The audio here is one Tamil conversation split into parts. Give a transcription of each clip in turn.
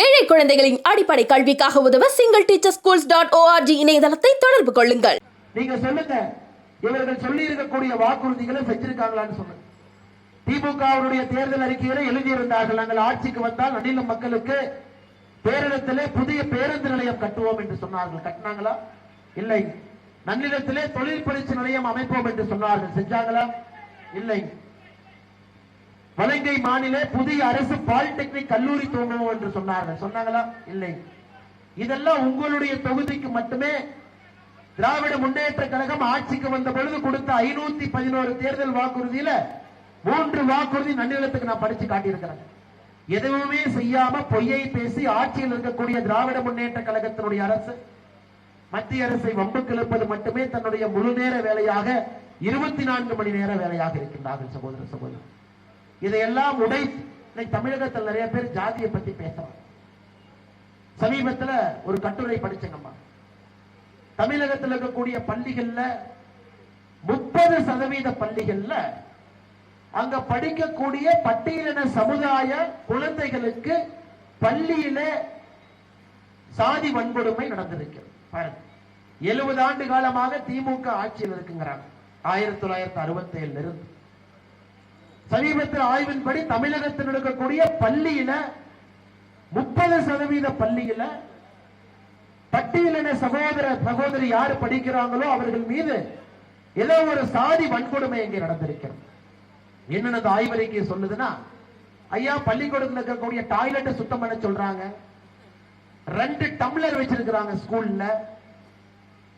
ஏழை குழந்தைகளின் அடிப்படை கல்விக்காக உதவ single teacher schools dot ORG இணையதளத்தை தொடர்பு கொள்ளுங்கள். நீங்க சொல்லுங்க. இவர்கள் சொல்லி இருக்கக்கூடிய வாக்குறுதிகளை செஞ்சிருக்காங்களான்னு சொல்லுங்க. திமுகவுடைய தேர்தல் அறிக்கையில எழுதியிருந்தார்கள். நாங்கள் ஆட்சிக்கு வந்தால் நன்னிலம் மக்களுக்கு பேரிடத்திலே புதிய பேருந்து நிலையம் கட்டுவோம் என்று சொன்னார்கள். கட்டினாங்களா? இல்லை. நன்னிலத்திலே தொழில் பயிற்சி நிலையம் அமைப்போம் என்று சொன்னார்கள். செஞ்சாங்களா? இல்லை. வலங்கை மாநில புதிய அரசு பாலிடெக்னிக் கல்லூரி துவங்குவோம் என்று சொன்னார்கள். சொன்னாங்களா? இல்லை. இதெல்லாம் உங்களுடைய தொகுதிக்கு மட்டுமே. திராவிட முன்னேற்ற கழகம் ஆட்சிக்கு வந்த பொழுது கொடுத்த ஐநூத்தி பதினோரு தேர்தல் வாக்குறுதியில மூன்று வாக்குறுதி நன்னிலத்துக்கு நான் படிச்சு காட்டியிருக்கிறேன். எதுவுமே செய்யாம பொய்யை பேசி ஆட்சியில் இருக்கக்கூடிய திராவிட முன்னேற்ற கழகத்தினுடைய அரசு மத்திய அரசை வம்புக்கு இழுப்பது மட்டுமே தன்னுடைய முழு நேர வேலையாக இருபத்தி நான்கு மணி நேர வேலையாக இருக்கின்றார்கள் சகோதர சகோதரர் இதையெல்லாம் உடை தமிழகத்தில் நிறைய பேர் ஜாதியை பத்தி பேசுறாங்க. சமீபத்துல ஒரு கட்டுரை படிச்சங்கம்மா. தமிழகத்தில் இருக்கக்கூடிய பள்ளிகள்ல முப்பது சதவீத பள்ளிகள்ல அங்க படிக்கக்கூடிய பட்டியலின சமுதாய குழந்தைகளுக்கு பள்ளியில சாதி வன்கொடுமை நடந்திருக்கு. பாருங்க. எழுபது ஆண்டு காலமாக திமுக ஆட்சியில் இருக்குங்கிறாங்க. ஆயிரத்தி தொள்ளாயிரத்தி அறுபத்தி ஏழுல இருந்து. சமீபத்தில் ஆய்வின்படி தமிழகத்தில் இருக்கக்கூடிய பள்ளியில முப்பது சதவீத பள்ளியில பட்டியலின சகோதர சகோதரி யாரு படிக்கிறாங்களோ அவர்கள் மீது ஏதோ ஒரு சாதி வன்கொடுமை இங்கே நடந்திருக்கிறது. என்னென்னது ஆய்வறிக்கை சொல்லுதுன்னா ஐயா பள்ளிக்கூடத்தில் இருக்கக்கூடிய டாய்லெட்டை சுத்தம் பண்ண சொல்றாங்க. ரெண்டு டம்ளர் வச்சிருக்கிறாங்க ஸ்கூல்ல.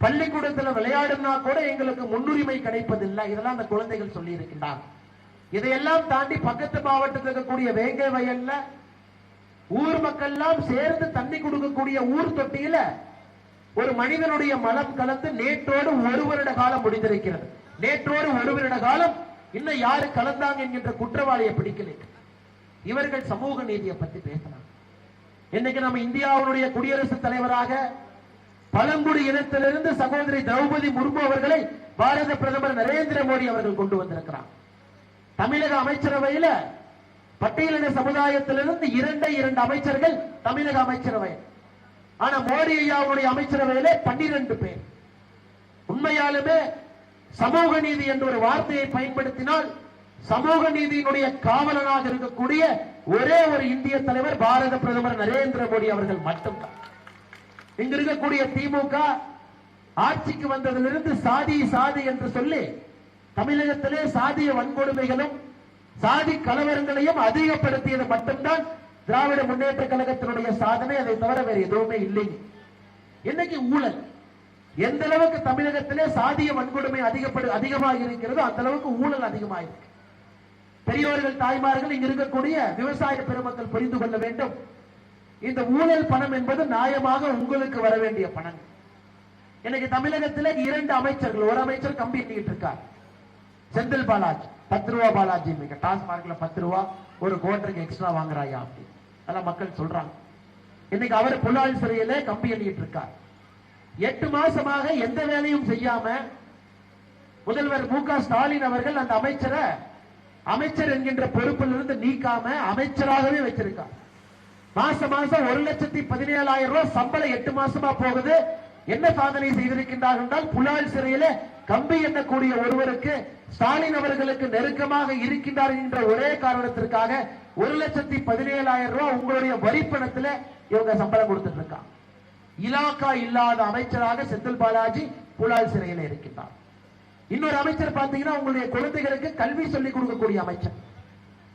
பள்ளிக்கூடத்துல விளையாடுனா கூட எங்களுக்கு முன்னுரிமை கிடைப்பதில்லை. இதெல்லாம் அந்த குழந்தைகள் சொல்லி இருக்கின்றார்கள் இதையெல்லாம் தாண்டி பக்கத்து மாவட்டத்தில் இருக்கக்கூடிய வேங்கை வயல்ல ஊர் மக்கள்லாம் சேர்ந்து தண்ணி கொடுக்கக்கூடிய ஊர் தொட்டியில ஒரு மனிதனுடைய மலம் கலந்து நேற்றோடு ஒரு வருட காலம் முடிந்திருக்கிறது. நேற்றோடு ஒரு வருட காலம் இன்னும் யாரு கலந்தாங்க என்கின்ற குற்றவாளியை பிடிக்கலை. இவர்கள் சமூக நீதியை பத்தி பேசுறாங்க இன்னைக்கு நம்ம இந்தியாவுடைய குடியரசுத் தலைவராக பழங்குடி இனத்திலிருந்து சகோதரி திரௌபதி முர்மு அவர்களை பாரத பிரதமர் நரேந்திர மோடி அவர்கள் கொண்டு வந்திருக்கிறார். தமிழக அமைச்சரவையில பட்டியலின சமுதாயத்திலிருந்து இரண்டே இரண்டு அமைச்சர்கள் தமிழக அமைச்சரவை. ஆனா மோடி ஐயாவுடைய அமைச்சரவையில பன்னிரண்டு பேர். உண்மையாலுமே சமூக நீதி என்ற ஒரு வார்த்தையை பயன்படுத்தினால் சமூக நீதியினுடைய காவலனாக இருக்கக்கூடிய ஒரே ஒரு இந்திய தலைவர் பாரத பிரதமர் நரேந்திர மோடி அவர்கள் மட்டும்தான். இங்க இருக்கக்கூடிய திமுக ஆட்சிக்கு வந்ததிலிருந்து சாதி சாதி என்று சொல்லி தமிழகத்திலே சாதிய வன்கொடுமைகளும் சாதி கலவரங்களையும் அதிகப்படுத்தியது மட்டும்தான் திராவிட முன்னேற்ற கழகத்தினுடைய சாதனை. அதை தவிர வேறு எதுவுமே இல்லைங்க இன்னைக்கு ஊழல். எந்த அளவுக்கு தமிழகத்திலே சாதிய வன்கொடுமை அதிகப்படு அதிகமாக இருக்கிறதோ அந்த அளவுக்கு ஊழல் அதிகமாக இருக்கு பெரியோர்கள் தாய்மார்கள் இங்க இருக்கக்கூடிய விவசாய பெருமக்கள் புரிந்து கொள்ள வேண்டும். இந்த ஊழல் பணம் என்பது நியாயமாக உங்களுக்கு வர வேண்டிய பணம். இன்னைக்கு தமிழகத்தில் இரண்டு அமைச்சர்கள் ஒரு அமைச்சர் கம்பி எண்ணிட்டு இருக்கார். செந்தில் பாலாஜி பத்து ரூபா பாலாஜி இன்னைக்கு. டாஸ்மார்க்ல பத்து ரூபா ஒரு கோட்டருக்கு எக்ஸ்ட்ரா வாங்குறாயா அப்படி. அதெல்லாம் மக்கள் சொல்றாங்க. இன்னைக்கு அவர் புலால் சிறையில கம்பி எண்ணிட்டு இருக்கார். எட்டு மாசமாக எந்த வேலையும் செய்யாம முதல்வர் மு க ஸ்டாலின் அவர்கள் அந்த அமைச்சரை அமைச்சர் என்கின்ற பொறுப்பிலிருந்து நீக்காம அமைச்சராகவே வச்சிருக்கார். மாசம் மாசம் ஒரு லட்சத்தி பதினேழாயிரம் ரூபாய் சம்பளம் எட்டு மாசமா போகுது. என்ன சாதனை செய்திருக்கின்றார் என்றால் புலால் சிறையில கம்பி எண்ணக்கூடிய ஒருவருக்கு ஸ்டாலின் அவர்களுக்கு நெருக்கமாக இருக்கின்றார் என்ற ஒரே காரணத்திற்காக ஒரு லட்சத்தி பதினேழாயிரம் ரூபாய் உங்களுடைய வரிப்பணத்துல இவங்க சம்பளம் கொடுத்துட்டு இருக்காங்க இலாக்கா இல்லாத அமைச்சராக செந்தில் பாலாஜி புலால் சிறையில இருக்கின்றார். இன்னொரு அமைச்சர் பாத்தீங்கன்னா உங்களுடைய குழந்தைகளுக்கு கல்வி சொல்லிக் கொடுக்கக்கூடிய அமைச்சர்.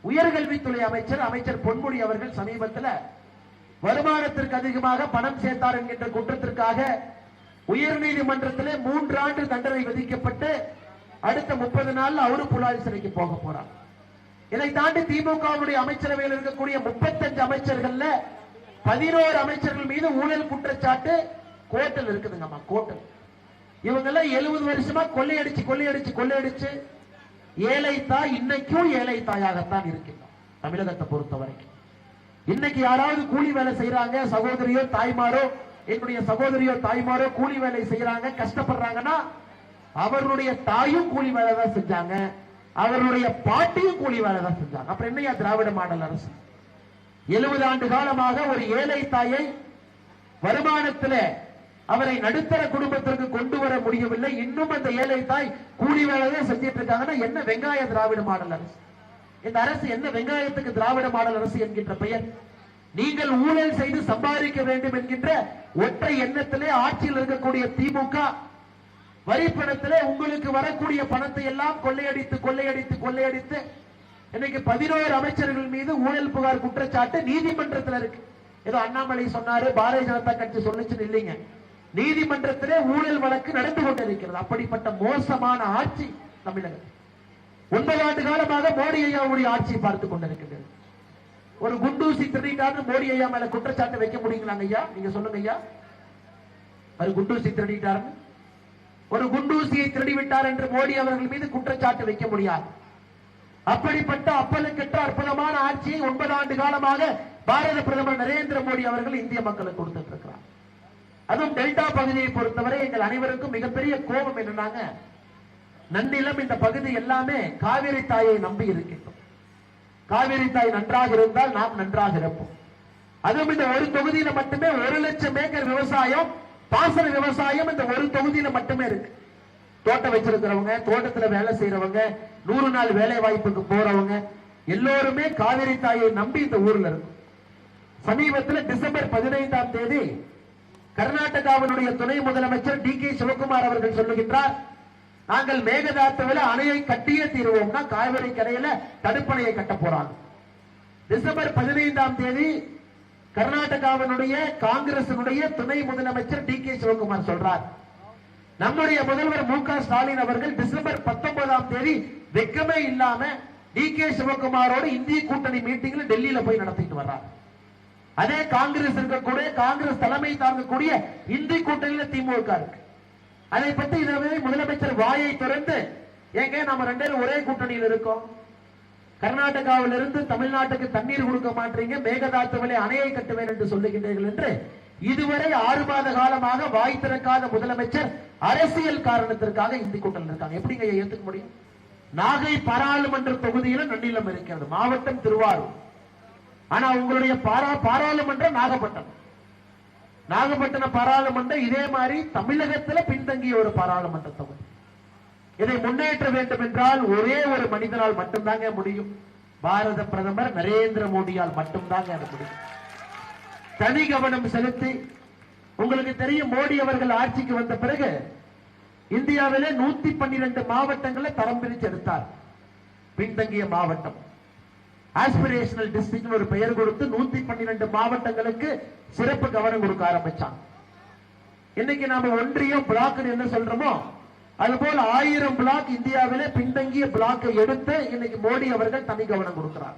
உயர்கல்வித்துறை அமைச்சர் அமைச்சர் பொன்முடி அவர்கள் சமீபத்தில் வருமானத்திற்கு அதிகமாக பணம் சேர்த்தார் என்கின்ற குற்றத்திற்காக உயர்நீதிமன்றத்திலே மூன்று ஆண்டு தண்டனை விதிக்கப்பட்டு அடுத்த முப்பது நாள்ல அவரு புலாரி சிறைக்கு போக போறார். இதை தாண்டி திமுகவுடைய அமைச்சரவையில் இருக்கக்கூடிய முப்பத்தஞ்சு அமைச்சர்கள்ல பதினோரு அமைச்சர்கள் மீது ஊழல் குற்றச்சாட்டு கோட்டல் இருக்குதுங்கம்மா கோட்டல் இவங்க எல்லாம் எழுபது வருஷமா கொள்ளையடிச்சு கொள்ளையடிச்சு கொள்ளையடிச்சு ஏழை தாய் இன்னைக்கும் ஏழை தாயாகத்தான் இருக்கின்றோம் தமிழகத்தை பொறுத்த வரைக்கும் இன்னைக்கு யாராவது கூலி வேலை செய்யறாங்க சகோதரியோ தாய்மாரோ என்னுடைய சகோதரியோ தாய்மாரோ கூலி வேலை செய்யறாங்க கஷ்டப்படுறாங்கன்னா அவருடைய தாயும் கூலி வேலை தான் செஞ்சாங்க. அவருடைய பாட்டியும் கூலி வேலை தான் செஞ்சாங்க. அப்புறம் என்னையா திராவிட மாடல் அரசு? எழுபது ஆண்டு காலமாக ஒரு ஏழை தாயை வருமானத்துல அவரை நடுத்தர குடும்பத்திற்கு கொண்டு வர முடியவில்லை. இன்னும் அந்த ஏழை தாய் கூலி வேலையே செஞ்சிட்டு இருக்காங்கன்னா என்ன வெங்காய திராவிட மாடல் அரசு? இந்த அரசு என்ன வெங்காயத்துக்கு திராவிட மாடல் அரசு என்கின்ற பெயர்? நீங்கள் ஊழல் செய்து சம்பாதிக்க வேண்டும் என்கின்ற ஒற்றை எண்ணத்திலே ஆட்சியில் இருக்கக்கூடிய திமுக வரி பணத்திலே உங்களுக்கு வரக்கூடிய பணத்தை எல்லாம் கொள்ளையடித்து கொள்ளையடித்து கொள்ளையடித்து இன்னைக்கு பதினோரு அமைச்சர்கள் மீது ஊழல் புகார் குற்றச்சாட்டு நீதிமன்றத்தில் இருக்கு. ஏதோ அண்ணாமலை சொன்னாரு பாரதிய ஜனதா கட்சி சொல்லுச்சுன்னு இல்லைங்க. நீதிமன்றத்திலே ஊழல் வழக்கு நடந்து கொண்டிருக்கிறது. அப்படிப்பட்ட மோசமான ஆட்சி தமிழகம் ஒன்பது ஆண்டு காலமாக மோடி ஐயாவுடைய ஆட்சியை பார்த்து கொண்டிருக்கிறது ஒரு குண்டூசி திருடிட்டாரு மோடி ஐயா மேல குற்றச்சாட்டு வைக்க முடியுங்களாங்க ஐயா? நீங்க சொல்லுங்க ஐயா. ஒரு குண்டூசி திருடிட்டாருன்னு ஒரு குண்டூசியை திருடி விட்டார் என்று மோடி அவர்கள் மீது குற்றச்சாட்டு வைக்க முடியாது. அப்படிப்பட்ட அப்பலுக்கெட்ட அற்புதமான ஆட்சியை ஒன்பது ஆண்டு காலமாக பாரத பிரதமர் நரேந்திர மோடி அவர்கள் இந்திய மக்களுக்கு கொடுத்துட்டு இருக்கிறார் அதுவும் டெல்டா பகுதியை பொறுத்தவரை எங்கள் அனைவருக்கும் மிகப்பெரிய கோபம் என்னன்னாங்க நன்னிலம் இந்த பகுதி எல்லாமே காவிரி தாயை நம்பி இருக்கின்றோம் காவிரி தாய் நன்றாக இருந்தால் நாம் நன்றாக இருப்போம். அதுவும் இந்த ஒரு தொகுதியில மட்டுமே ஒரு லட்சம் ஏக்கர் விவசாயம் பாசன விவசாயம் இந்த ஒரு தொகுதியில மட்டுமே இருக்கு. தோட்டம் வச்சிருக்கிறவங்க தோட்டத்துல வேலை செய்யறவங்க நூறு நாள் வேலை வாய்ப்புக்கு போறவங்க எல்லோருமே காவிரி தாயை நம்பி இந்த ஊர்ல இருக்கும். சமீபத்தில் டிசம்பர் பதினைந்தாம் தேதி கர்நாடகாவினுடைய துணை முதலமைச்சர் டி கே சிவகுமார் அவர்கள் சொல்லுகின்றார் நாங்கள் மேகதாத்துவில அணையை கட்டியே தீருவோம்னா காவிரி கரையில தடுப்பணையை கட்ட போறாங்க. டிசம்பர் பதினைந்தாம் தேதி கர்நாடகாவினுடைய காங்கிரசினுடைய துணை முதலமைச்சர் டி கே சிவகுமார் சொல்றார். நம்முடைய முதல்வர் மு க ஸ்டாலின் அவர்கள் டிசம்பர் பத்தொன்பதாம் தேதி வெக்கமே இல்லாம டி கே சிவகுமாரோடு இந்திய கூட்டணி மீட்டிங்ல டெல்லியில போய் நடத்திட்டு வர்றார். அதே காங்கிரஸ் இருக்கக்கூடிய காங்கிரஸ் தலைமை தாங்கக்கூடிய இந்திய கூட்டணியில திமுக இருக்கு. அதை பத்தி இதுவே முதலமைச்சர் வாயை திறந்து ஏங்க நம்ம ரெண்டு பேரும் ஒரே கூட்டணியில் இருக்கோம்? கர்நாடகாவில் இருந்து தமிழ்நாட்டுக்கு தண்ணீர் கொடுக்க மாட்டீங்க மேகதாத்துவிலே அணையை கட்டுவேன் என்று சொல்லுகின்றீர்கள் என்று இதுவரை ஆறு மாத காலமாக வாய் திறக்காத முதலமைச்சர் அரசியல் காரணத்திற்காக இந்தி கூட்டணி இருக்காங்க. எப்படிங்க ஏத்துக்க முடியும்? நாகை பாராளுமன்ற தொகுதியில நன்னிலம் இருக்கிறது. மாவட்டம் திருவாரூர். ஆனா உங்களுடைய பாரா பாராளுமன்றம் நாகப்பட்டினம். நாகப்பட்டினம் பாராளுமன்றம் இதே மாதிரி தமிழகத்துல பின்தங்கிய ஒரு பாராளுமன்ற தொகுதி. இதை முன்னேற்ற வேண்டும் என்றால் ஒரே ஒரு மனிதனால் மட்டும்தாங்க முடியும். பாரத பிரதமர் நரேந்திர மோடியால் மட்டும்தாங்க அது முடியும். தனி கவனம் செலுத்தி உங்களுக்கு தெரியும் மோடி அவர்கள் ஆட்சிக்கு வந்த பிறகு இந்தியாவிலே நூத்தி பன்னிரண்டு மாவட்டங்களை தரம் பிரித்து எடுத்தார். பின்தங்கிய மாவட்டம். ஆஸ்பிரேஷனல் டிஸ்ட்ரிக்ட் ஒரு பெயர் கொடுத்து நூத்தி பன்னிரண்டு மாவட்டங்களுக்கு சிறப்பு கவனம் கொடுக்க ஆரம்பிச்சான் இன்னைக்கு நாம ஒன்றியம் பிளாக் என்ன சொல்றோமோ அது போல ஆயிரம் பிளாக் இந்தியாவிலே பின்தங்கிய பிளாக்கை எடுத்து இன்னைக்கு மோடி அவர்கள் தனி கவனம் கொடுக்கிறார்.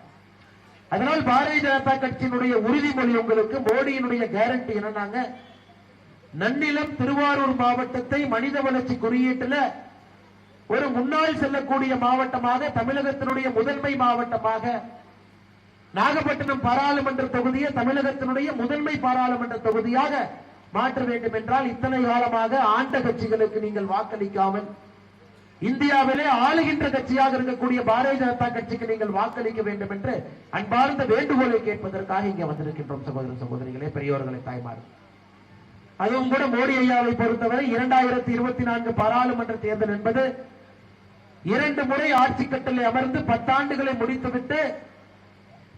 அதனால் பாரதிய ஜனதா கட்சியினுடைய உறுதிமொழி உங்களுக்கு மோடியினுடைய கேரண்டி என்னன்னாங்க நன்னிலம் திருவாரூர் மாவட்டத்தை மனித வளர்ச்சி குறியீட்டுல ஒரு முன்னாள் செல்லக்கூடிய மாவட்டமாக தமிழகத்தினுடைய முதன்மை மாவட்டமாக நாகப்பட்டினம் பாராளுமன்ற தொகுதியை தமிழகத்தினுடைய முதன்மை பாராளுமன்ற தொகுதியாக மாற்ற வேண்டும் என்றால் இத்தனை காலமாக ஆண்ட கட்சிகளுக்கு நீங்கள் வாக்களிக்காமல் இந்தியாவிலே ஆளுகின்ற கட்சியாக இருக்கக்கூடிய பாரதிய ஜனதா கட்சிக்கு நீங்கள் வாக்களிக்க வேண்டும் என்று அன்பார்ந்த வேண்டுகோளை கேட்பதற்காக இங்கே வந்திருக்கின்றோம் சகோதர சகோதரிகளே பெரியோர்களை தாய்மார்கள். அதுவும் கூட மோடி ஐயாவை பொறுத்தவரை இரண்டாயிரத்தி இருபத்தி நான்கு பாராளுமன்ற தேர்தல் என்பது இரண்டு முறை ஆட்சி கட்டளை அமர்ந்து பத்தாண்டுகளை முடித்துவிட்டு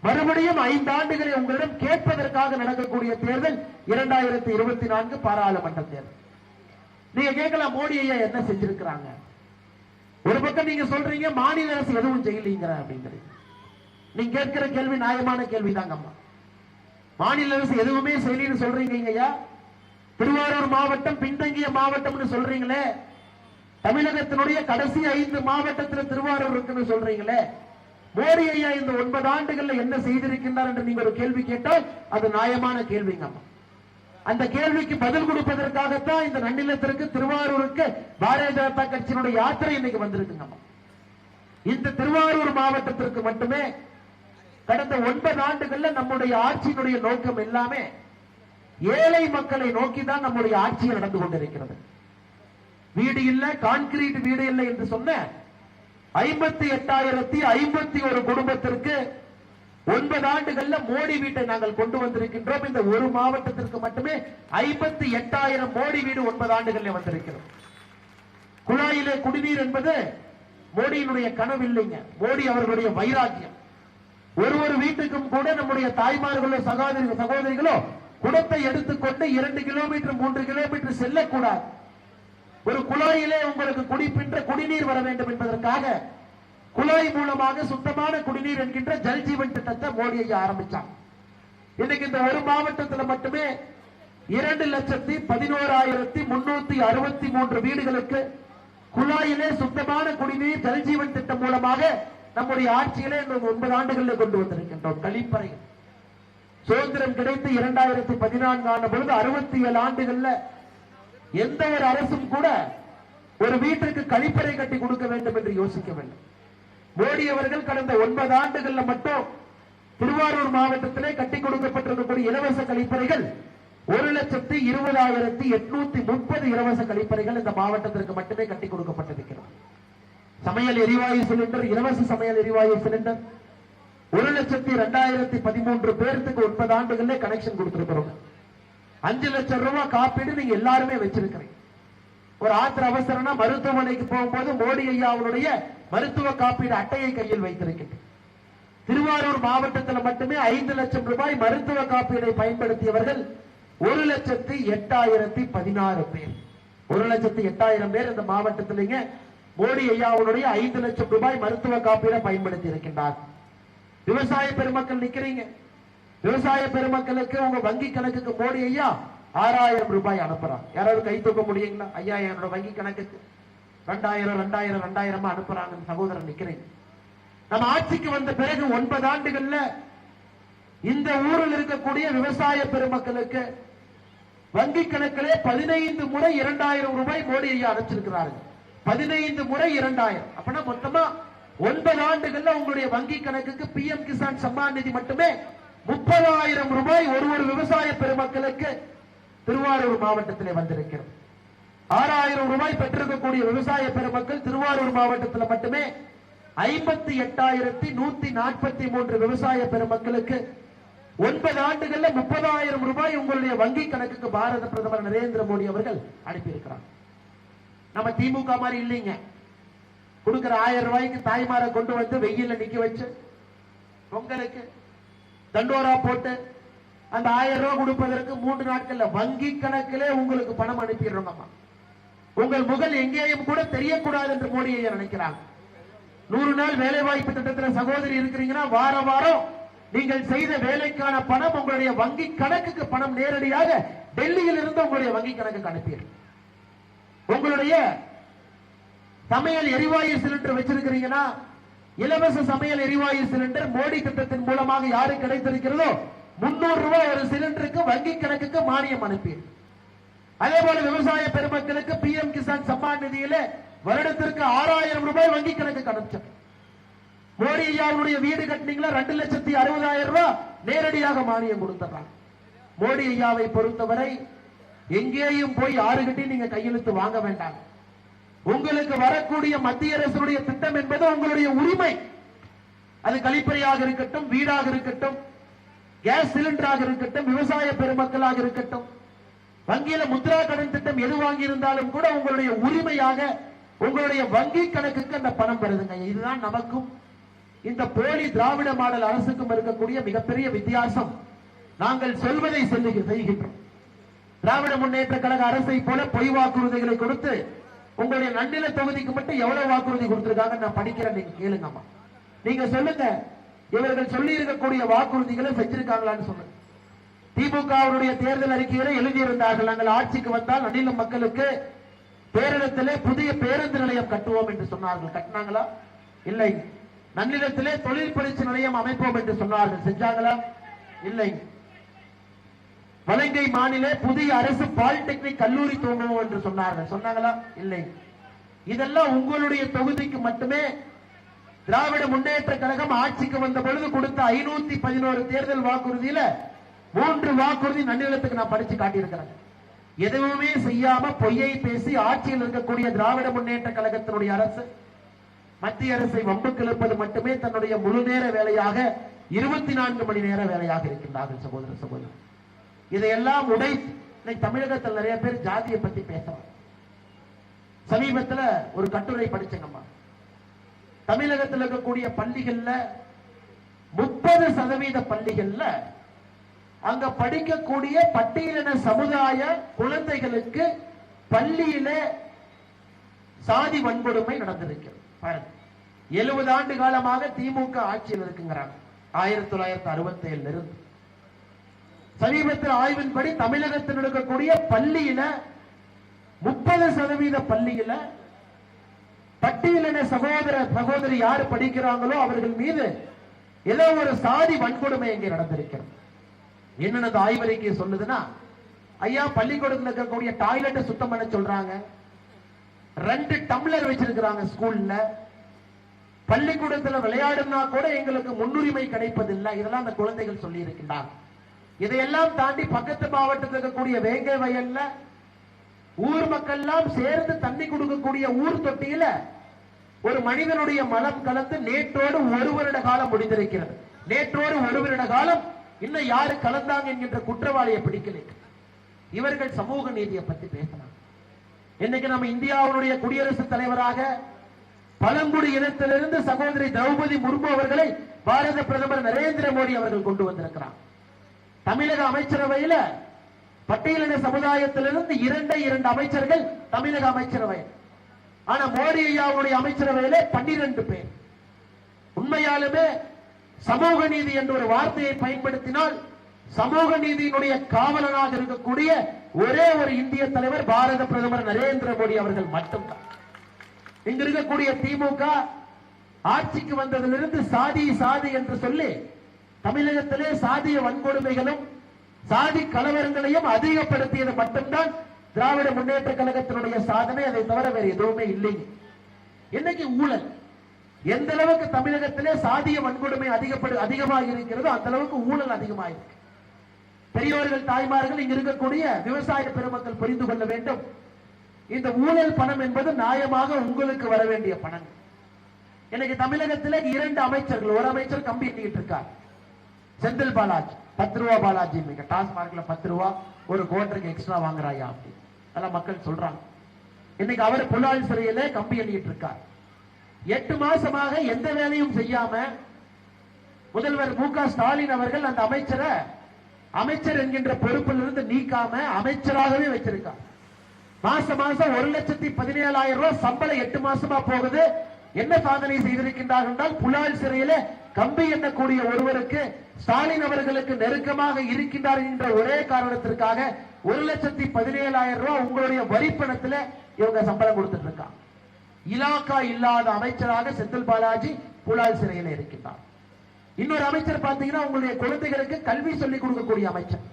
மறுபடியும் ஐந்து ஆண்டுகளை உங்களிடம் கேட்பதற்காக நடக்கக்கூடிய தேர்தல் இரண்டாயிரத்தி இருபத்தி நான்கு பாராளுமன்ற தேர்தல். நீங்க கேட்கலாம் மோடி ஐயா என்ன செஞ்சிருக்கிறாங்க? ஒரு பக்கம் நீங்க சொல்றீங்க மாநில அரசு எதுவும் செய்யலீங்கிற அப்படிங்கிறது. நீங்க கேட்கிற கேள்வி நியாயமான கேள்விதாங்கம்மா. மாநில அரசு எதுவுமே செய்யலன்னு சொல்றீங்க ஐயா. திருவாரூர் மாவட்டம் பின்தங்கிய மாவட்டம்னு சொல்றீங்களே. தமிழகத்தினுடைய கடைசி ஐந்து மாவட்டத்தில் திருவாரூர் இருக்குன்னு சொல்றீங்களே. மோடி ஐயா இந்த ஒன்பது ஆண்டுகள்ல என்ன செய்திருக்கின்றார் என்று நீங்க ஒரு கேள்வி கேட்டால் அது நியாயமான கேள்விங்க அந்த கேள்விக்கு பதில் கொடுப்பதற்காகத்தான் இந்த நன்னிலத்திற்கு திருவாரூருக்கு பாரதிய ஜனதா கட்சியினுடைய யாத்திரை இன்னைக்கு வந்திருக்குங்க இந்த திருவாரூர் மாவட்டத்திற்கு மட்டுமே கடந்த ஒன்பது ஆண்டுகள்ல நம்முடைய ஆட்சியினுடைய நோக்கம் எல்லாமே ஏழை மக்களை நோக்கி தான் நம்முடைய ஆட்சி நடந்து கொண்டிருக்கிறது. வீடு இல்லை கான்கிரீட் வீடு இல்லை என்று சொன்ன ஐம்பத்தி எட்டாயிரத்தி ஐம்பத்தி ஒரு குடும்பத்திற்கு ஒன்பது ஆண்டுகள்ல மோடி வீட்டை நாங்கள் கொண்டு வந்திருக்கின்றோம். இந்த ஒரு மாவட்டத்திற்கு மட்டுமே ஐம்பத்தி எட்டாயிரம் மோடி வீடு ஒன்பது ஆண்டுகள்ல வந்திருக்கிறோம் குழாயிலே குடிநீர் என்பது மோடியினுடைய கனவு இல்லைங்க. மோடி அவர்களுடைய வைராக்கியம். ஒரு ஒரு வீட்டுக்கும் கூட நம்முடைய தாய்மார்களோ சகோதரி சகோதரிகளோ குடத்தை எடுத்துக்கொண்டு இரண்டு கிலோமீட்டர் மூன்று கிலோமீட்டர் செல்லக்கூடாது. ஒரு குழாயிலே உங்களுக்கு குடிப்பின்ற குடிநீர் வர வேண்டும் என்பதற்காக குழாய் மூலமாக சுத்தமான குடிநீர் என்கின்ற ஜல் ஜீவன் திட்டத்தை மோடி ஐயா ஆரம்பிச்சாங்க இன்னைக்கு இந்த ஒரு மாவட்டத்தில் மட்டுமே இரண்டு லட்சத்தி பதினோராயிரத்தி முன்னூத்தி அறுபத்தி மூன்று வீடுகளுக்கு குழாயிலே சுத்தமான குடிநீர் ஜல் ஜீவன் திட்டம் மூலமாக நம்முடைய ஆட்சியிலே ஒன்பது ஆண்டுகளில் கொண்டு வந்திருக்கின்றோம். கழிப்பறைகள் சுதந்திரம் கிடைத்து இரண்டாயிரத்தி பதினான்கு ஆண்டு பொழுது அறுபத்தி ஏழு ஆண்டுகள்ல எந்த ஒரு அரசும் கூட ஒரு வீட்டிற்கு கழிப்பறை கட்டி கொடுக்க வேண்டும் என்று யோசிக்கவில்லை மோடி அவர்கள் கடந்த ஒன்பது ஆண்டுகள்ல மட்டும் திருவாரூர் மாவட்டத்திலே கட்டி கொடுக்கப்பட்டிருக்கக்கூடிய இலவச கழிப்பறைகள் ஒரு லட்சத்தி இருபதாயிரத்தி எட்நூத்தி முப்பது இலவச கழிப்பறைகள் இந்த மாவட்டத்திற்கு மட்டுமே கட்டி கொடுக்கப்பட்டிருக்கிறது. சமையல் எரிவாயு சிலிண்டர் இலவச சமையல் எரிவாயு சிலிண்டர் ஒரு லட்சத்தி ரெண்டாயிரத்தி பதிமூன்று பேர்த்துக்கு ஒன்பது ஆண்டுகள்ல கனெக்ஷன் கொடுத்திருக்கிறோம். அஞ்சு லட்சம் ரூபாய் காப்பீடு நீங்க எல்லாருமே வச்சிருக்கிறீங்க. ஒரு ஆத்திர அவசரம்னா மருத்துவமனைக்கு போகும்போது மோடி ஐயா அவருடைய மருத்துவ காப்பீடு அட்டையை கையில் வைத்திருக்கின்றேன். திருவாரூர் மாவட்டத்தில் மட்டுமே ஐந்து லட்சம் ரூபாய் மருத்துவ காப்பீடை பயன்படுத்தியவர்கள் ஒரு லட்சத்தி எட்டாயிரத்தி பதினாறு பேர். ஒரு லட்சத்தி எட்டாயிரம் பேர் இந்த மாவட்டத்திலேங்க மோடி ஐயாவுடைய ஐந்து லட்சம் ரூபாய் மருத்துவ காப்பீடை பயன்படுத்தி இருக்கின்றார் விவசாய பெருமக்கள் நிக்கிறீங்க. விவசாய பெருமக்களுக்கு உங்க வங்கி கணக்குக்கு மோடி ஐயா ஆறாயிரம் ரூபாய் அனுப்புறாங்க யாராவது கை தூக்க முடியுங்களா? ஐயா என்னோட வங்கி கணக்குக்கு. ரெண்டாயிரம் ரெண்டாயிரம் ரெண்டாயிரமா அனுப்புறாங்க சகோதரன் நிக்கிறீங்க நம்ம ஆட்சிக்கு வந்த பிறகு ஒன்பது ஆண்டுகள்ல இந்த ஊரில் இருக்கக்கூடிய விவசாய பெருமக்களுக்கு வங்கி கணக்கிலே பதினைந்து முறை இரண்டாயிரம் ரூபாய் மோடி ஐயா அனுப்பிச்சிருக்கிறார்கள் பதினைந்து முறை இரண்டாயிரம். அப்படின்னா மொத்தமா ஒன்பது ஆண்டுகள்ல உங்களுடைய வங்கி கணக்குக்கு பி எம் கிசான் சம்மான் நிதி மட்டுமே முப்பதாயிரம் ரூபாய் ஒரு ஒரு விவசாய பெருமக்களுக்கு திருவாரூர் மாவட்டத்திலே வந்திருக்கிறது. ஆறாயிரம் ரூபாய் பெற்றிருக்கக்கூடிய விவசாய பெருமக்கள் திருவாரூர் மாவட்டத்தில் மட்டுமே ஐம்பத்தி எட்டாயிரத்தி நூத்தி நாற்பத்தி மூன்று விவசாய பெருமக்களுக்கு ஒன்பது ஆண்டுகள்ல முப்பதாயிரம் ரூபாய் உங்களுடைய வங்கி கணக்குக்கு பாரத பிரதமர் நரேந்திர மோடி அவர்கள் அனுப்பியிருக்கிறார். நம்ம திமுக மாதிரி இல்லைங்க. கொடுக்கிற ஆயிரம் ரூபாய்க்கு தாய்மாரை கொண்டு வந்து வெயில நிக்க வச்சு பொங்கலுக்கு தண்டோரா போட்டு அந்த ஆயிரம் ரூபாய் கொடுப்பதற்கு மூன்று நாட்கள்ல வங்கி கணக்கிலே உங்களுக்கு பணம் அனுப்பிடுறோங்கம்மா. உங்கள் முகல் எங்கேயும் கூட தெரியக்கூடாது என்று மோடி ஐயா நினைக்கிறாங்க. நூறு நாள் வேலை வாய்ப்பு திட்டத்துல சகோதரி இருக்கிறீங்கன்னா வார வாரம் நீங்கள் செய்த வேலைக்கான பணம் உங்களுடைய வங்கி கணக்குக்கு பணம் நேரடியாக டெல்லியில் இருந்து உங்களுடைய வங்கி கணக்குக்கு அனுப்பிடு. உங்களுடைய சமையல் எரிவாயு சிலிண்டர் வச்சிருக்கிறீங்கன்னா இலவச சமையல் எரிவாயு சிலிண்டர் மோடி திட்டத்தின் மூலமாக யாரு கிடைத்திருக்கிறதோ முன்னூறு ரூபாய் ஒரு சிலிண்டருக்கு வங்கி கணக்குக்கு மானியம் அனுப்பி. அதே போல விவசாய பெருமக்களுக்கு பி எம் கிசான் சம்மான் நிதியில வருடத்திற்கு ஆறாயிரம் ரூபாய் வங்கி கணக்கு அனுப்பிச்சோம் மோடி ஐயாவுடைய வீடு கட்டினீங்களா? ரெண்டு லட்சத்தி அறுபதாயிரம் ரூபாய் நேரடியாக மானியம் கொடுத்துறாங்க மோடி ஐயாவை பொறுத்தவரை எங்கேயும் போய் யாருகிட்டையும் நீங்க கையெழுத்து வாங்க வேண்டாம். உங்களுக்கு வரக்கூடிய மத்திய அரசுடைய திட்டம் என்பது உங்களுடைய உரிமை. அது கழிப்பறையாக இருக்கட்டும் வீடாக இருக்கட்டும் கேஸ் சிலிண்டராக இருக்கட்டும் விவசாய பெருமக்களாக இருக்கட்டும். வங்கியில முத்ரா கடன் திட்டம் எது வாங்கியிருந்தாலும் கூட உங்களுடைய உரிமையாக உங்களுடைய வங்கி கணக்குக்கு அந்த பணம் வருதுங்க. இதுதான் நமக்கும் இந்த போலி திராவிட மாடல் அரசுக்கும் இருக்கக்கூடிய மிகப்பெரிய வித்தியாசம். நாங்கள் சொல்வதை செல்லுக- செய்கின்றோம். திராவிட முன்னேற்ற கழக அரசை போல பொய் வாக்குறுதிகளை கொடுத்து உங்களுடைய நன்னில தொகுதிக்கு மட்டும் எவ்வளவு வாக்குறுதி கொடுத்திருக்காங்க நான் படிக்கிறேன் நீங்க கேளுங்கம்மா. நீங்க சொல்லுங்க. இவர்கள் சொல்லி இருக்கக்கூடிய வாக்குறுதிகளை செஞ்சிருக்காங்களான்னு சொல்லுங்க. திமுகவுடைய தேர்தல் அறிக்கையில எழுதியிருந்தார்கள். நாங்கள் ஆட்சிக்கு வந்தால் நன்னில மக்களுக்கு பேரிடத்திலே புதிய பேருந்து நிலையம் கட்டுவோம் என்று சொன்னார்கள். கட்டினாங்களா? இல்லை. நன்னிலத்திலே தொழில் பயிற்சி நிலையம் அமைப்போம் என்று சொன்னார்கள். செஞ்சாங்களா? இல்லை. வலங்கை மாநில புதிய அரசு பாலிடெக்னிக் கல்லூரி துவங்குவோம் என்று சொன்னார்கள் சொன்னாங்களா? இல்லை. இதெல்லாம் உங்களுடைய தொகுதிக்கு மட்டுமே. திராவிட முன்னேற்ற கழகம் ஆட்சிக்கு வந்த பொழுது கொடுத்த ஐநூத்தி பதினோரு தேர்தல் வாக்குறுதியில மூன்று வாக்குறுதி நன்னிலத்துக்கு நான் படிச்சு காட்டியிருக்கிறேன். எதுவுமே செய்யாம பொய்யை பேசி ஆட்சியில் இருக்கக்கூடிய திராவிட முன்னேற்ற கழகத்தினுடைய அரசு மத்திய அரசை வம்பு இழுப்பது மட்டுமே தன்னுடைய முழு நேர வேலையாக இருபத்தி நான்கு மணி நேர வேலையாக இருக்கின்றார்கள் சகோதர சகோதரர் இதையெல்லாம் உடை இன்னைக்கு தமிழகத்தில் நிறைய பேர் ஜாதியை பத்தி பேசுறாங்க. சமீபத்துல ஒரு கட்டுரை படிச்சங்கம்மா. தமிழகத்தில் இருக்கக்கூடிய பள்ளிகள்ல முப்பது சதவீத பள்ளிகள்ல அங்க படிக்கக்கூடிய பட்டியலின சமுதாய குழந்தைகளுக்கு பள்ளியில சாதி வன்கொடுமை நடந்திருக்கிறது. பாருங்க. எழுபது ஆண்டு காலமாக திமுக ஆட்சியில் இருக்குங்கிறாங்க. ஆயிரத்தி தொள்ளாயிரத்தி அறுபத்தி ஏழுல இருந்து. சமீபத்தில் ஆய்வின்படி தமிழகத்தில் இருக்கக்கூடிய பள்ளியில முப்பது சதவீத பள்ளியில பட்டியலின சகோதர சகோதரி யாரு படிக்கிறாங்களோ அவர்கள் மீது ஏதோ ஒரு சாதி வன்கொடுமை இங்கே நடந்திருக்கிறது. என்னென்ன ஆய்வறிக்கை சொல்லுதுன்னா ஐயா பள்ளிக்கூடத்தில் இருக்கக்கூடிய டாய்லெட்டை சுத்தம் பண்ண சொல்றாங்க. ரெண்டு டம்ளர் வச்சிருக்கிறாங்க ஸ்கூல்ல. பள்ளிக்கூடத்துல விளையாடுனா கூட எங்களுக்கு முன்னுரிமை கிடைப்பதில்லை. இதெல்லாம் அந்த குழந்தைகள் சொல்லி இருக்கின்றார்கள் இதையெல்லாம் தாண்டி பக்கத்து மாவட்டத்தில் இருக்கக்கூடிய வேங்கை வயல்ல ஊர் மக்கள் எல்லாம் சேர்ந்து தண்ணி கொடுக்கக்கூடிய ஊர் தொட்டியில ஒரு மனிதனுடைய மலம் கலந்து நேற்றோடு ஒரு வருட காலம் முடிந்திருக்கிறது. நேற்றோடு ஒரு வருட காலம் இன்னும் யாரு கலந்தாங்க என்கின்ற குற்றவாளியை பிடிக்கலை. இவர்கள் சமூக நீதியை பத்தி பேசலாம். இன்னைக்கு நம்ம இந்தியாவுடைய குடியரசுத் தலைவராக பழங்குடி இனத்திலிருந்து சகோதரி திரௌபதி முர்மு அவர்களை பாரத பிரதமர் நரேந்திர மோடி அவர்கள் கொண்டு வந்திருக்கிறார். தமிழக அமைச்சரவையில பட்டியலின சமுதாயத்திலிருந்து இரண்டே இரண்டு அமைச்சர்கள் தமிழக அமைச்சரவை. ஆனா மோடி ஐயாவுடைய அமைச்சரவையில பன்னிரண்டு பேர். உண்மையாலுமே சமூக நீதி என்ற ஒரு வார்த்தையை பயன்படுத்தினால் சமூக நீதியினுடைய காவலனாக இருக்கக்கூடிய ஒரே ஒரு இந்திய தலைவர் பாரத பிரதமர் நரேந்திர மோடி அவர்கள் மட்டும்தான். இங்க இருக்கக்கூடிய திமுக ஆட்சிக்கு வந்ததிலிருந்து சாதி சாதி என்று சொல்லி தமிழகத்திலே சாதிய வன்கொடுமைகளும் சாதி கலவரங்களையும் அதிகப்படுத்தியது மட்டும்தான் திராவிட முன்னேற்ற கழகத்தினுடைய சாதனை. அதை தவிர வேறு எதுவுமே இல்லைங்க இன்னைக்கு ஊழல். எந்த அளவுக்கு தமிழகத்திலே சாதிய வன்கொடுமை அதிகப்படு அதிகமாக இருக்கிறதோ அந்த அளவுக்கு ஊழல் அதிகமாக இருக்கு பெரியவர்கள் தாய்மார்கள் இங்க இருக்கக்கூடிய விவசாய பெருமக்கள் புரிந்து கொள்ள வேண்டும். இந்த ஊழல் பணம் என்பது நியாயமாக உங்களுக்கு வர வேண்டிய பணம். இன்னைக்கு தமிழகத்திலே இரண்டு அமைச்சர்கள் ஒரு அமைச்சர் கம்பி எண்ணிட்டு இருக்கார். செந்தில் பாலாஜி பத்து ரூபா பாலாஜி நீங்க டாஸ்மார்க்ல பத்து ரூபா ஒரு கோட்டருக்கு எக்ஸ்ட்ரா வாங்குறாயா அப்படி. அதெல்லாம் மக்கள் சொல்றாங்க. இன்னைக்கு அவர் புலால் சிறையில கம்பி எண்ணிட்டு இருக்கார். எட்டு மாசமாக எந்த வேலையும் செய்யாம முதல்வர் மு க ஸ்டாலின் அவர்கள் அந்த அமைச்சரை அமைச்சர் என்கின்ற பொறுப்பில் இருந்து நீக்காம அமைச்சராகவே வச்சிருக்கார். மாசம் மாசம் ஒரு லட்சத்தி பதினேழாயிரம் ரூபாய் சம்பளம் எட்டு மாசமா போகுது. என்ன சாதனை செய்திருக்கின்றார் என்றால் புலால் சிறையில கம்பி எண்ணக்கூடிய ஒருவருக்கு ஸ்டாலின் அவர்களுக்கு நெருக்கமாக இருக்கின்றார் என்ற ஒரே காரணத்திற்காக ஒரு லட்சத்தி பதினேழாயிரம் ரூபாய் உங்களுடைய வரிப்பணத்துல இவங்க சம்பளம் கொடுத்துட்டு இருக்காங்க இலாக்கா இல்லாத அமைச்சராக செந்தில் பாலாஜி புலால் சிறையில் இருக்கின்றார். இன்னொரு அமைச்சர் பாத்தீங்கன்னா உங்களுடைய குழந்தைகளுக்கு கல்வி சொல்லிக் கொடுக்கக்கூடிய அமைச்சர்.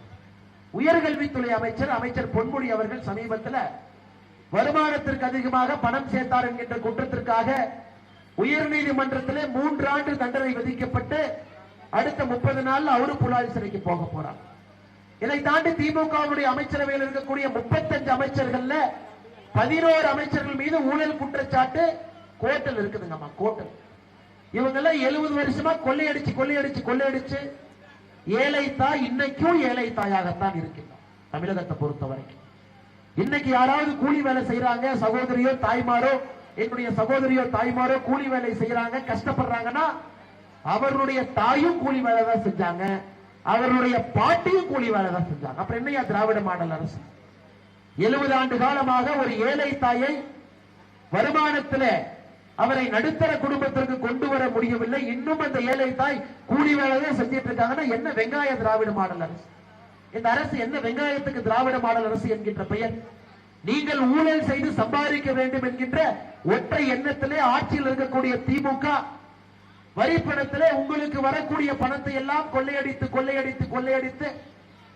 உயர்கல்வித்துறை அமைச்சர் அமைச்சர் பொன்முடி அவர்கள் சமீபத்துல வருமானத்திற்கு அதிகமாக பணம் சேர்த்தார் என்கின்ற குற்றத்திற்காக உயர்நீதிமன்றத்திலே மூன்று ஆண்டு தண்டனை விதிக்கப்பட்டு அடுத்த முப்பது நாள்ல அவரு புலாரி சிறைக்கு போக போறார். இதை தாண்டி திமுகவுடைய அமைச்சரவையில் இருக்கக்கூடிய முப்பத்தஞ்சு அமைச்சர்கள்ல பதினோரு அமைச்சர்கள் மீது ஊழல் குற்றச்சாட்டு கோட்டல் இருக்குதுங்கம்மா கோட்டல் இவங்க எல்லாம் எழுபது வருஷமா கொள்ளையடிச்சு கொள்ளையடிச்சு கொள்ளையடிச்சு ஏழை தாய் இன்னைக்கும் ஏழை தாயாகத்தான் இருக்கின்றோம் தமிழகத்தை பொறுத்த வரைக்கும் இன்னைக்கு யாராவது கூலி வேலை செய்யறாங்க சகோதரியோ தாய்மாரோ என்னுடைய சகோதரியோ தாய்மாரோ கூலி வேலை செய்யறாங்க கஷ்டப்படுறாங்கன்னா அவருடைய தாயும் கூலி வேலை தான் செஞ்சாங்க. அவருடைய பாட்டியும் கூலி வேலை தான் செஞ்சாங்க. அப்புறம் என்னையா திராவிட மாடல் அரசு? எழுபது ஆண்டு காலமாக ஒரு ஏழை தாயை வருமானத்தில் அவரை நடுத்தர குடும்பத்திற்கு கொண்டு வர முடியவில்லை. இன்னும் அந்த ஏழை தாய் கூலி வேலை தான் செஞ்சிட்டு இருக்காங்கன்னா என்ன வெங்காய திராவிட மாடல் அரசு? இந்த அரசு என்ன வெங்காயத்துக்கு திராவிட மாடல் அரசு என்கின்ற பெயர்? நீங்கள் ஊழல் செய்து சம்பாதிக்க வேண்டும் என்கின்ற ஒற்றை எண்ணத்திலே ஆட்சியில் இருக்கக்கூடிய திமுக வரி பணத்திலே உங்களுக்கு வரக்கூடிய பணத்தை எல்லாம் கொள்ளையடித்து கொள்ளையடித்து கொள்ளையடித்து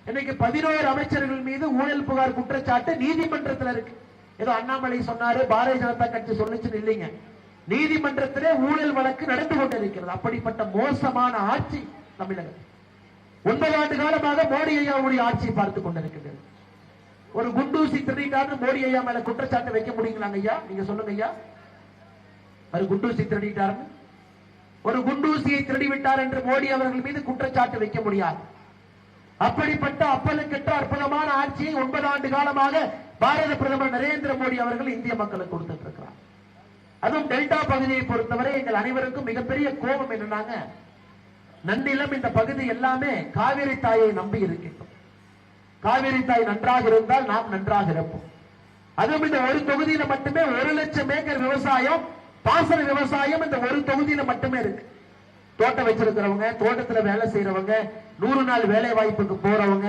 இன்னைக்கு பதினோரு அமைச்சர்கள் மீது ஊழல் புகார் குற்றச்சாட்டு நீதிமன்றத்தில் இருக்கு. ஏதோ அண்ணாமலை சொன்னாரு பாரதிய ஜனதா கட்சி சொல்லுச்சுன்னு இல்லைங்க. நீதிமன்றத்திலே ஊழல் வழக்கு நடந்து கொண்டிருக்கிறது. அப்படிப்பட்ட மோசமான ஆட்சி தமிழகம். ஒன்பது ஆண்டு காலமாக மோடி ஐயாவுடைய ஆட்சியை பார்த்துக் கொண்டிருக்கிறது ஒரு குண்டூசி திருடிட்டாரு மோடி ஐயா மேல குற்றச்சாட்டு வைக்க முடியுங்களாங்க ஐயா? நீங்க சொல்லுங்க ஐயா. ஒரு குண்டூசி திருடிட்டாருன்னு? ஒரு குண்டூசியை திருடிவிட்டார் என்று மோடி அவர்கள் மீது குற்றச்சாட்டு வைக்க முடியாது. அப்படிப்பட்ட அப்பலுக்கற்ற அற்புதமான ஆட்சியை ஒன்பது ஆண்டு காலமாக பாரத பிரதமர் நரேந்திர மோடி அவர்கள் இந்திய மக்களுக்கு கொடுத்துட்டு இருக்கிறார். அதுவும் டெல்டா பகுதியை பொறுத்தவரை எங்கள் அனைவருக்கும் மிகப்பெரிய கோபம் என்னன்னாங்க நன்னிலம் இந்த பகுதி எல்லாமே காவிரி தாயை நம்பி இருக்கின்றோம் காவிரி தாய் நன்றாக இருந்தால் நாம் நன்றாக இருப்போம். அதுவும் இந்த ஒரு தொகுதியில மட்டுமே ஒரு லட்சம் ஏக்கர் விவசாயம் பாசன விவசாயம் இந்த ஒரு தொகுதியில மட்டுமே இருக்கு. தோட்டம் வச்சிருக்கிறவங்க தோட்டத்துல வேலை செய்யறவங்க நூறு நாள் வேலை வாய்ப்புக்கு போறவங்க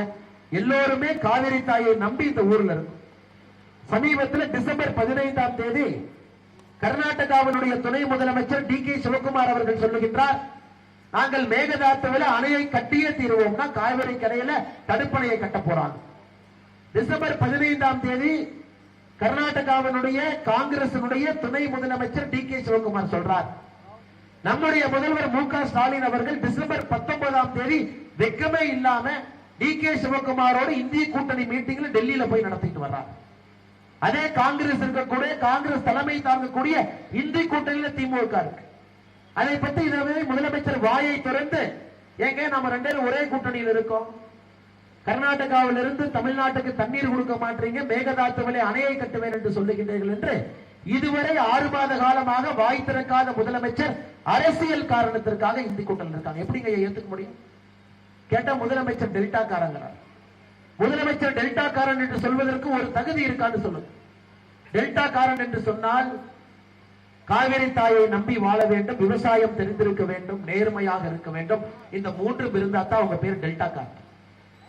எல்லோருமே காவிரி தாயை நம்பி இந்த ஊர்ல இருக்கும் சமீபத்தில் டிசம்பர் பதினைந்தாம் தேதி கர்நாடகாவினுடைய துணை முதலமைச்சர் டி கே சிவகுமார் அவர்கள் சொல்லுகின்றார் நாங்கள் மேகதாத்துவில அணையை கட்டியே தீருவோம்னா காவிரி கரையில தடுப்பணையை கட்ட போறாங்க. டிசம்பர் பதினைந்தாம் தேதி கர்நாடகாவினுடைய காங்கிரசினுடைய துணை முதலமைச்சர் டி கே சிவகுமார் சொல்றார். நம்முடைய முதல்வர் மு க ஸ்டாலின் அவர்கள் டிசம்பர் பத்தொன்பதாம் தேதி வெக்கமே இல்லாம டி கே சிவகுமாரோடு இந்திய கூட்டணி மீட்டிங்ல டெல்லியில போய் நடத்திட்டு வர்றார். அதே காங்கிரஸ் இருக்கக்கூடிய காங்கிரஸ் தலைமை தாங்கக்கூடிய இந்திய கூட்டணியில திமுக இருக்கு. அதை பத்தி இதுவரை முதலமைச்சர் வாயை திறந்து ஏங்க நம்ம ரெண்டு பேரும் ஒரே கூட்டணியில் இருக்கோம். கர்நாடகாவில் இருந்து தமிழ்நாட்டுக்கு தண்ணீர் கொடுக்க மாட்டீங்க மேகதாத்துவிலே அணையை கட்டுவேன் என்று சொல்லுகின்றீர்கள் என்று இதுவரை ஆறு மாத காலமாக வாய் திறக்காத முதலமைச்சர் அரசியல் காரணத்திற்காக இந்தி கூட்டணி இருக்காங்க. எப்படிங்க ஏத்துக்க முடியும்? கேட்டா முதலமைச்சர் டெல்டா காரங்கிறார் முதலமைச்சர் டெல்டா காரன் என்று சொல்வதற்கு ஒரு தகுதி இருக்கான்னு சொல்லுங்க. டெல்டா காரன் என்று சொன்னால் காவிரி தாயை நம்பி வாழ வேண்டும் விவசாயம் தெரிந்திருக்க வேண்டும் நேர்மையாக இருக்க வேண்டும். இந்த மூன்று இருந்தா தான் உங்க பேர் டெல்டா கார்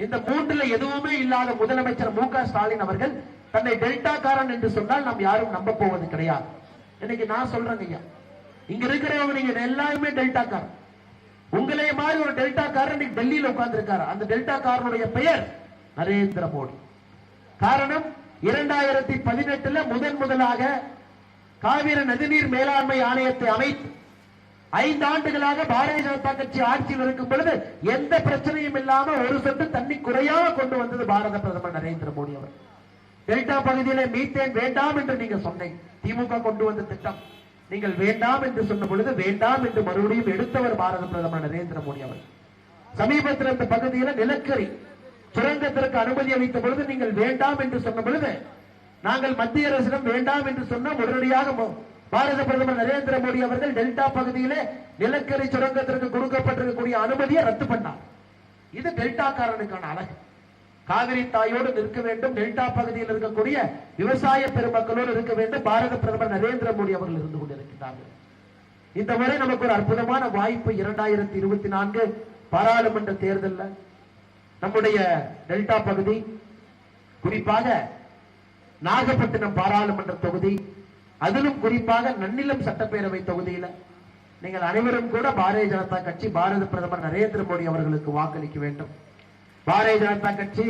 இந்த மூன்றுல எதுவுமே இல்லாத முதலமைச்சர் மு க ஸ்டாலின் அவர்கள் தன்னை டெல்டா காரன் என்று சொன்னால் நாம் யாரும் நம்ப போவது கிடையாது. இன்னைக்கு நான் சொல்றேங்க ஐயா. இங்க இருக்கிறவங்க நீங்க எல்லாருமே டெல்டா காரன் உங்களே மாதிரி ஒரு டெல்டா காரன் இன்னைக்கு டெல்லியில உட்கார்ந்து இருக்காரு அந்த டெல்டா காரனுடைய பெயர் நரேந்திர மோடி. காரணம் இரண்டாயிரத்தி பதினெட்டுல முதன் முதலாக காவிரி நதிநீர் மேலாண்மை ஆணையத்தை அமைத்து ஐந்து ஆண்டுகளாக பாரதிய ஜனதா கட்சி ஆட்சியில் இருக்கும் பொழுது எந்த பிரச்சனையும் இல்லாம ஒரு சொட்டு தண்ணி குறையாம கொண்டு வந்தது பாரத பிரதமர் நரேந்திர மோடி அவர். டெல்டா பகுதியில மீத்தேன் வேண்டாம் என்று நீங்க சொன்னீங்க திமுக கொண்டு வந்த திட்டம். நீங்கள் வேண்டாம் என்று சொன்ன பொழுது வேண்டாம் என்று மறுபடியும் எடுத்தவர் பாரத பிரதமர் நரேந்திர மோடி அவர். சமீபத்தில் இந்த பகுதியில நிலக்கரி. சுரங்கத்திற்கு அனுமதி அளித்த பொழுது நீங்கள் வேண்டாம் என்று சொன்ன பொழுது நாங்கள் மத்திய அரசிடம் வேண்டாம் என்று சொன்னால் உடனடியாக பாரத பிரதமர் நரேந்திர மோடி அவர்கள் டெல்டா பகுதியிலே நிலக்கரி சுரங்கத்திற்கு கொடுக்கப்பட்டிருக்கக்கூடிய அனுமதியை ரத்து பண்ணார். இது டெல்டாக்காரனுக்கான அழகு. காவிரி தாயோடு நிற்க வேண்டும். டெல்டா பகுதியில் இருக்கக்கூடிய விவசாய பெருமக்களோடு இருக்க வேண்டும். பாரத பிரதமர் நரேந்திர மோடி அவர்கள் இருந்து கொண்டிருக்கிறார்கள். இந்த முறை நமக்கு ஒரு அற்புதமான வாய்ப்பு இரண்டாயிரத்தி இருபத்தி நான்கு பாராளுமன்ற தேர்தல்ல. நம்முடைய டெல்டா பகுதி குறிப்பாக நாகப்பட்டினம் பாராளுமன்ற தொகுதி அதிலும் குறிப்பாக நன்னிலம் சட்டப்பேரவை தொகுதியில நீங்கள் அனைவரும் கூட பாரதிய ஜனதா கட்சி பாரத பிரதமர் நரேந்திர மோடி அவர்களுக்கு வாக்களிக்க வேண்டும். பாரதிய ஜனதா கட்சி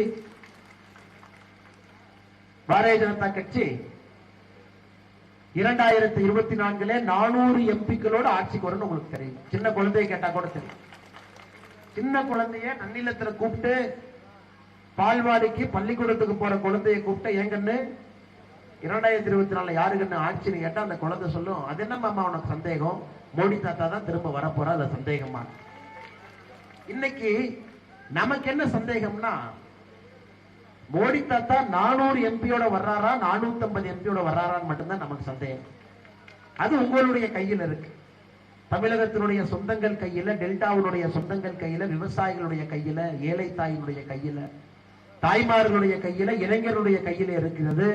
பாரதிய ஜனதா கட்சி இரண்டாயிரத்தி இருபத்தி நான்குல நானூறு எம்பிக்களோட ஆட்சிக்கு வரும்னு உங்களுக்கு தெரியும். சின்ன குழந்தைய கேட்டா கூட தெரியும். சின்ன குழந்தைய நன்னிலத்துல கூப்பிட்டு பால்வாடிக்கு பள்ளிக்கூடத்துக்கு போற குழந்தைய கூப்பிட்ட ஏங்கன்னு இரண்டாயிரத்தி இருபத்தி நாலு யாருக்குன்னு ஆட்சின்னு கேட்டா அந்த குழந்தை சொல்லும் அது என்ன உனக்கு சந்தேகம்? மோடி தாத்தா தான் திரும்ப வரப்போறா அது சந்தேகமா? இன்னைக்கு நமக்கு என்ன சந்தேகம்னா மோடி தாத்தா நானூறு எம்பியோட வர்றாரா நானூத்தி ஐம்பது எம்பியோட வர்றாரான்னு மட்டும்தான் நமக்கு சந்தேகம். அது உங்களுடைய கையில் இருக்கு. தமிழகத்தினுடைய சொந்தங்கள் கையில டெல்டாவுடைய சொந்தங்கள் கையில விவசாயிகளுடைய கையில ஏழை தாயினுடைய கையில தாய்மார்களுடைய கையில இளைஞருடைய கையில இருக்கிறது.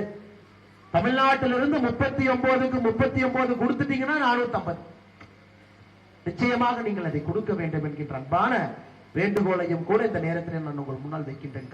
தமிழ்நாட்டிலிருந்து முப்பத்தி ஒன்பதுக்கு முப்பத்தி ஒன்பது கொடுத்துட்டீங்கன்னா நானூத்தி ஐம்பது நிச்சயமாக நீங்கள் அதை கொடுக்க வேண்டும் என்கின்ற அன்பான வேண்டுகோளையும் கூட இந்த நேரத்தில் நான் உங்கள் முன்னால் வைக்கின்றேன்.